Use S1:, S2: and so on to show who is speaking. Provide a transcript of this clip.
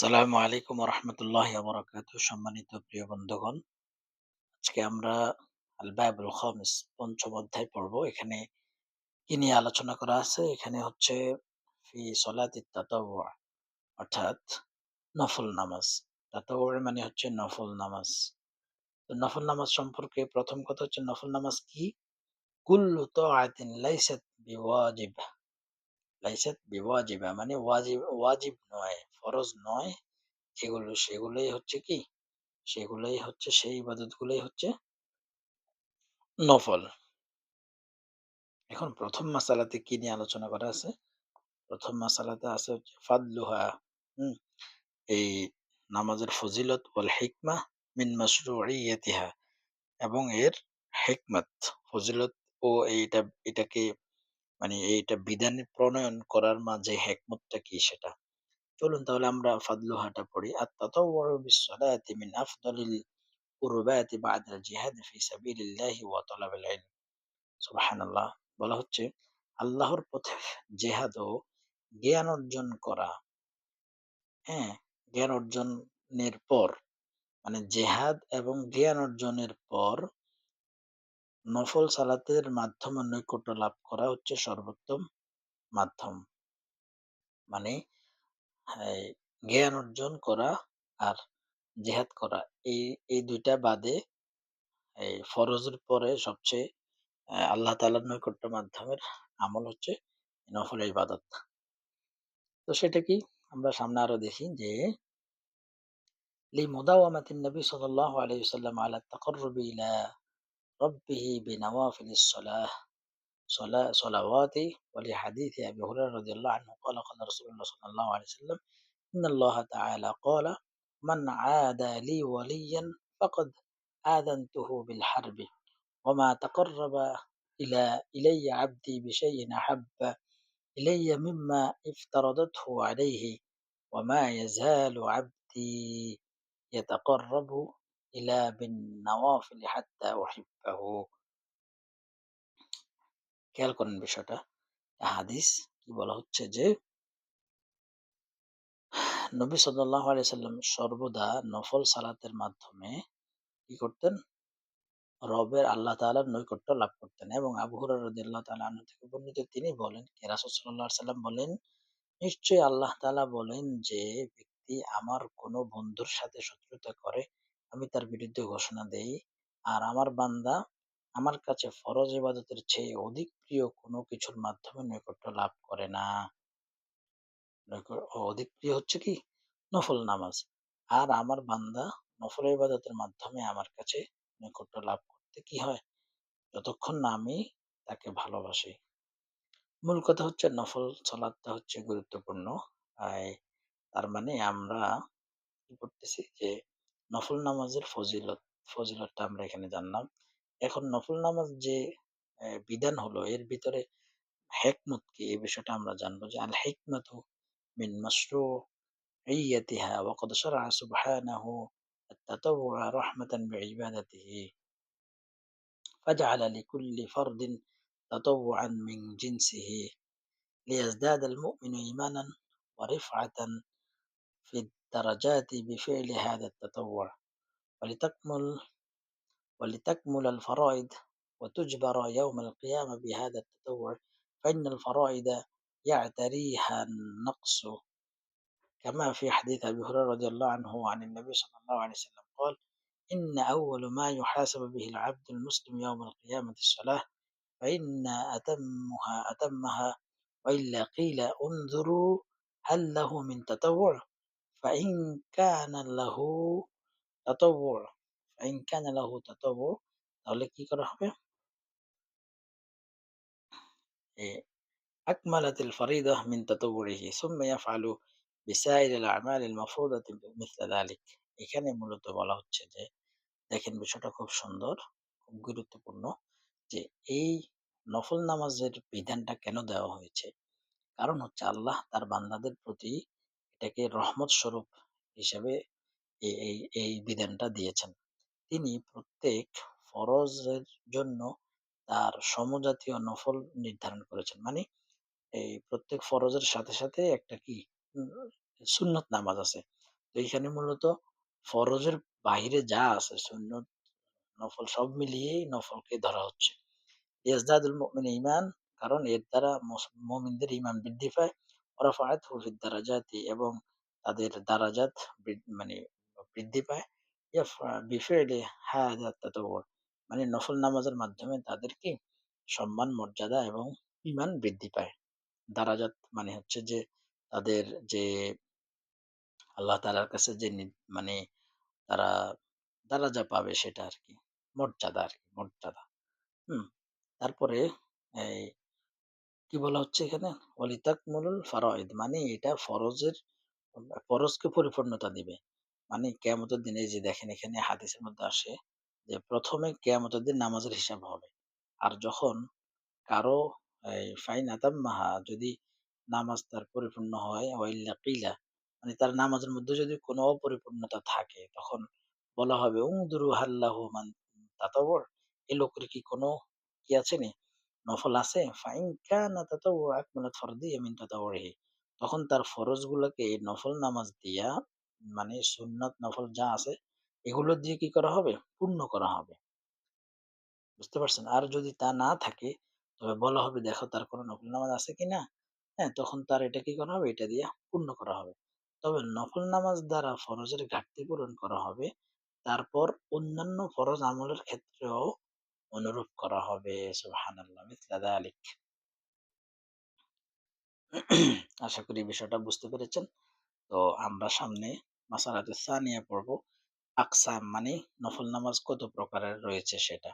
S1: সালামু আলাইকুম রহমতুল্লাহ বরকাত সম্মানিত প্রিয় বন্ধুগণ। আজকে আমরা আল বায়বুল খমিস পঞ্চম অধ্যায় পড়ব। এখানে কি নিয়ে আলোচনা করা আছে? এখানে হচ্ছে ফি সলাতি তাতাওয়া অর্থাৎ নফল নামাজ। তাতাওয়া মানে হচ্ছে নফল নামাজ। তো নফল নামাজ সম্পর্কে প্রথম কথা হচ্ছে নফল নামাজ কি? কুল্লু তাআতিন লাইসাত বিওয়াজিব। লাইসাত বিওয়াজিবা মানে ওয়াজিব ওয়াজিব নয়। ফরজ নয়, এগুলো, সেগুলোই হচ্ছে কি সেগুলোই হচ্ছে, সেই ইবাদতগুলোই হচ্ছে নফল। এখন প্রথম মাসালাতে কি নিয়ে আলোচনা করা আছে? প্রথম মাসালাতে আছে হচ্ছে ফাদলুহা, হুম? এই নামাজের ফজিলত ওয়াল হিকমা মিন মাশরুইয়াতিহা এবং এর হিকমত, ফজিলত ও এইটা, এটাকে মানে এইটা বিধান প্রণয়ন করার মাঝে হেকমতটা কি সেটা। চলুন তাহলে আমরা ফাদলুহাটা পড়ি। আত-তাতাওউউ বিস-সালাতি মিন জিহাদ ফি ওয়া। সুবহানাল্লাহ। বলা হচ্ছে, আল্লাহর পথে জেহাদ ও জ্ঞান অর্জন করা। হ্যাঁ? জ্ঞান অর্জনের পর মানে জেহাদ এবং জ্ঞান অর্জনের পর নফল সালাতের মাধ্যমে নৈকট্য লাভ করা হচ্ছে সর্বোত্তম মাধ্যম। মানে জ্ঞান অর্জন করা আর জেহাদ করা এই এই দুইটা বাদে এই ফরজের পরে সবচেয়ে আহ, আল্লাহ তাআলার নৈকট্য মাধ্যমের আমল হচ্ছে নফল ইবাদত তো সেটা কি আমরা সামনে আরো দেখি যে لمداومة النبي صلى الله عليه وسلم على التقرب إلى ربه بنوافل الصلاة صلاة صلوات ولحديث أبي هريرة رضي الله عنه قال قال رسول الله صلى الله عليه وسلم إن الله تعالى قال من عادى لي وليا فقد آذنته بالحرب وما تقرب إلى إلي عبدي بشيء أحب إلي مما افترضته عليه وما يزال عبدي يتقرب إلى بالنوافل حتى أحبه. খেয়াল করেন বিষয়টা। হাদিস কি বলা হচ্ছে যে, নবী সাল্লাল্লাহু আলাইহি সাল্লাম সর্বদা নফল সালাতের মাধ্যমে কি করতেন? রবের আল্লাহ তাআলার নৈকট্য লাভ করতেন এবং আবু হুরায়রা রাদিয়াল্লাহু তাআলা আনহু থেকে বর্ণিত তিনি বলেন কে, রাসূল সাল্লাম বলেন, নিশ্চয়ই আল্লাহ তালা বলেন যে, ব্যক্তি আমার কোনো বন্ধুর সাথে শত্রুতা করে, আমি তার বিরুদ্ধে ঘোষণা দেই। আর আমার বান্দা আমার কাছে ফরজ ইবাদতের চেয়ে অধিক প্রিয় কোনো কিছুর মাধ্যমে নৈকট্য লাভ করে না। অধিক প্রিয় হচ্ছে কি? নফল নামাজ। আর আমার বান্দা নফল ইবাদতের মাধ্যমে আমার কাছে নৈকট্য লাভ করতে কি হয়? যতক্ষণ না আমি তাকে ভালোবাসি। মূল কথা হচ্ছে নফল সালাদটা হচ্ছে গুরুত্বপূর্ণ। তার মানে আমরা কি করতেছি যে, নফল নামাজের ফজিলত, ফজিলতটা আমরা এখানে জানলাম। এখন নফল নামাজ যে আহ, বিধান হলো এর ভিতরে হেকমত কি এই বিষয়টা আমরা জানবো যে আল হেকমত মিন মাশরুইয়াতিহা ওয়া قد شرع سبحانه التطوع رحمة بعبادته فجعل لكل فرد تطوعا من جنسه ليزداد المؤمن إيمانا ورفعة في الدرجات بفعل هذا التطوع ولتكمل ولتكمل الفرائض وتجبر يوم القيامة بهذا التطوع فإن الفرائض يعتريها النقص. كما في حديث أبي هريرة رضي الله عنه عن النبي صلى الله عليه وسلم قال إن أول ما يحاسب به العبد المسلم يوم القيامة الصلاة فإن أتمها أتمها وإلا قيل انظروا هل له من تطوع؟ فإن كان له تطوع. فإن كان له تطوع তাহলে কি করা হবে إيه، أكملت الفريضة من تطوعه ثم يفعل بسائر الأعمال المفروضة مثل ذلك এখানে মূলত বলা হচ্ছে যে দেখেন বিষয়টা খুব সুন্দর খুব গুরুত্বপূর্ণ যে এই নফল নামাজের বিধানটা কেন দেওয়া হয়েছে কারণ হচ্ছে আল্লাহ তার বান্দাদের প্রতি এটাকে রহমত স্বরূপ হিসেবে এই এই এই বিধানটা দিয়েছেন তিনি প্রত্যেক ফরজের জন্য তার সমজাতীয় নফল নির্ধারণ করেছেন মানে এই প্রত্যেক ফরজের সাথে সাথে একটা কি সুন্নত নামাজ আছে তো এইখানে মূলত ফরজের বাহিরে যা আছে সুন্নত, নফল সব মিলিয়েই নফলকে ধরা হচ্ছে। ইয়াজদাদুল মুমিন ঈমান কারণ এর দ্বারা মস মুমিনদের ঈমান বৃদ্ধি পায়। ওয়া রাফাআতহু ফিদ এবং তাদের দারাজাত বৃ মানে বৃদ্ধি পায়। বিফি'লি হাযা তাতাওউর মানে নফল নামাজের মাধ্যমে তাদের কি সম্মান, মর্যাদা এবং ঈমান বৃদ্ধি পায়। দারাজাত মানে হচ্ছে যে তাদের যে আল্লাহ তাআলার কাছে যে মানে তারা দারাজা পাবে সেটা আরকি। মর্যাদা আরকি, মর্যাদা। হুম? তারপরে এই কি বলা হচ্ছে এখানে? অলিতাক ওয়ালিতাকমুলুল ফারাইদ মানে এটা ফরজের ফরজকে পরিপূর্ণতা দিবে। মানে কিয়ামতের দিনে যে দেখেন এখানে হাদিসের মধ্যে আসে যে ১ম এ কিয়ামতের দিন নামাজের হিসাব হবে। আর যখন কারও ফাইন আতাম্মাহা যদি নামাজ তার পরিপূর্ণ হয় ওয়াইল্লা কিলা মানে তার নামাজের মধ্যে যদি কোনো অপরিপূর্ণতা থাকে, তখন বলা হবে উনদুরু হাল্লাহু মান তাতাওউর এই লোকের কি কোনো কি আছে নি? নফল আছে? ফাইন কানা তাতাওউআ আকমালাত ফারদিয়্যা মিন তাতাওউরিহি তখন তার ফরজগুলোকে নফল নামাজ দিয়া মানে সুন্নাত নফল যা আছে, এগুলো দিয়ে কি করা হবে? পূর্ণ করা হবে। বুঝতে পারছেন? আর যদি তা না থাকে, তবে বলা হবে, দেখো তার কোনো নফল নামাজ আছে কিনা? হ্যাঁ? তখন তার এটা কি করা হবে? এটা দিয়া পূর্ণ করা হবে। তবে নফল নামাজ দ্বারা ফরজের ঘাটতি পূরণ করা হবে। তারপর অন্যান্য ফরজ আমলের ক্ষেত্রেও অনুরূপ করা হবে। মিথলা আশা করি বিষয়টা বুঝতে পেরেছেন। তো আমরা সামনে মাসালাতুস সানিয়া পড়ব। আকসাম মানে নফল নামাজ কত প্রকারের রয়েছে সেটা।